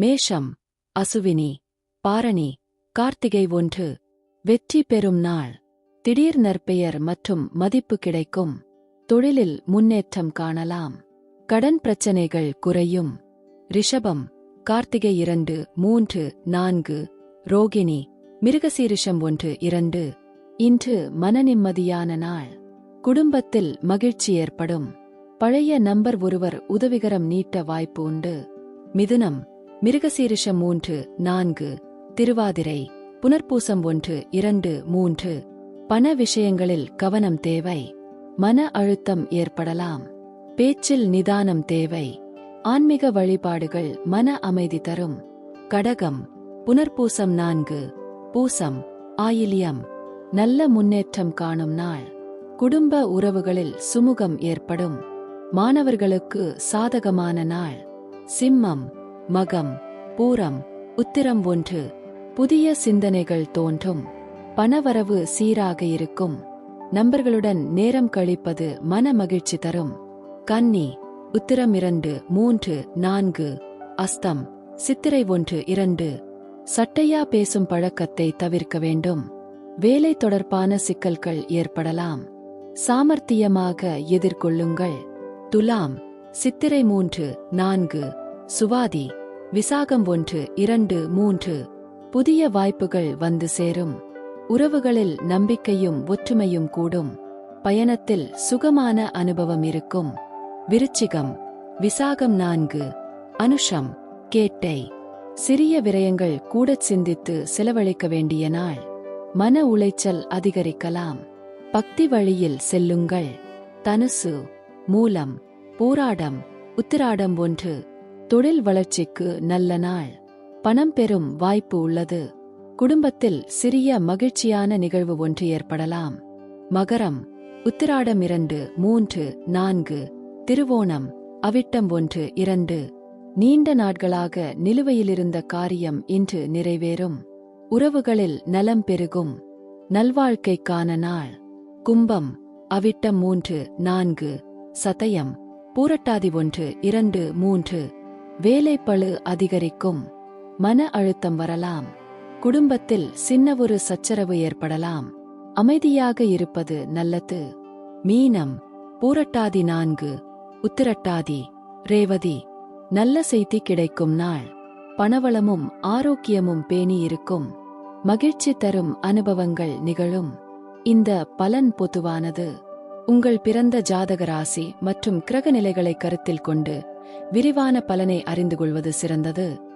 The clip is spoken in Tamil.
மேஷம் அசுவினி பாரணி கார்த்திகை ஒன்று வெற்றி பெறும் நாள். திடீர் நற்பெயர் மற்றும் மதிப்பு கிடைக்கும். தொழிலில் முன்னேற்றம் காணலாம். கடன் பிரச்சனைகள் குறையும். ரிஷபம் கார்த்திகை இரண்டு மூன்று நான்கு. ரோகிணி மிருகசீரிஷம் ஒன்று இரண்டு. இன்று மனநிம்மதியான நாள். குடும்பத்தில் மகிழ்ச்சி ஏற்படும். பழைய நம்பர் ஒருவர் உதவிகரம் நீட்ட வாய்ப்பு உண்டு. மிதுனம் மிருகசீரிஷம் மூன்று நான்கு திருவாதிரை புனர்பூசம் ஒன்று இரண்டு மூன்று. பண விஷயங்களில் கவனம் தேவை. மன அழுத்தம் ஏற்படலாம். பேச்சில் நிதானம் தேவை. ஆன்மீக வழிபாடுகள் மன அமைதி தரும். கடகம் புனர்பூசம் நான்கு பூசம் ஆயிலியம் நல்ல முன்னேற்றம் காணும் நாள். குடும்ப உறவுகளில் சுமுகம் ஏற்படும். மாணவர்களுக்கு சாதகமான நாள். சிம்மம் மகம் பூரம் உத்திரம் ஒன்று புதிய சிந்தனைகள் தோன்றும். பணவரவு சீராக இருக்கும். நண்பர்களுடன் நேரம் கழிப்பது மன மகிழ்ச்சி தரும். கன்னி உத்திரம் இரண்டு மூன்று நான்கு அஸ்தம் சித்திரை ஒன்று இரண்டு. சட்டையா பேசும் பழக்கத்தை தவிர்க்க வேண்டும். வேலை தொடர்பான சிக்கல்கள் ஏற்படலாம். சாமர்த்தியமாக எதிர்கொள்ளுங்கள். துலாம் சித்திரை மூன்று நான்கு. சுவாதி விசாகம் ஒன்று இரண்டு மூன்று. புதிய வாய்ப்புகள் வந்து சேரும். உறவுகளில் நம்பிக்கையும் ஒற்றுமையும் கூடும். பயணத்தில் சுகமான அனுபவம் இருக்கும். விருச்சிகம் விசாகம் நான்கு. அனுஷம் கேட்டை. சிறிய விரயங்கள் கூட சிந்தித்து செலவழிக்க வேண்டிய நாள். மன உளைச்சல் அதிகரிக்கலாம். பக்தி வழியில் செல்லுங்கள். தனுசு மூலம் பூராடம் உத்திராடம் ஒன்று. தொழில் வளர்ச்சிக்கு நல்ல நாள். பணம் பெறும் வாய்ப்பு உள்ளது. குடும்பத்தில் சிறிய மகிழ்ச்சியான நிகழ்வு ஒன்று ஏற்படலாம். மகரம் உத்திராடம் இரண்டு மூன்று நான்கு திருவோணம் அவிட்டம் ஒன்று இரண்டு. நீண்ட நாட்களாக நிலுவையிலிருந்த காரியம் இன்று நிறைவேறும். உறவுகளில் நலம் பெருகும். நல்வாழ்க்கைக்கான நாள். கும்பம் அவிட்டம் மூன்று நான்கு. சதயம் பூரட்டாதி ஒன்று இரண்டு மூன்று. வேலைப்பழு அதிகரிக்கும். மன அழுத்தம் வரலாம். குடும்பத்தில் சின்ன ஒரு சச்சரவு ஏற்படலாம். அமைதியாக இருப்பது நல்லது. மீனம் பூரட்டாதி நான்கு உத்திரட்டாதி ரேவதி நல்ல செய்தி கிடைக்கும் நாள். பணவளமும் ஆரோக்கியமும் பேணி இருக்கும். மகிழ்ச்சி தரும் அனுபவங்கள் நிகழும். இந்த பலன் பொதுவானது. உங்கள் பிறந்த ஜாதக ராசி மற்றும் கிரக நிலைகளை கருத்தில் கொண்டு விரிவான பலனை அறிந்து கொள்வது சிறந்தது.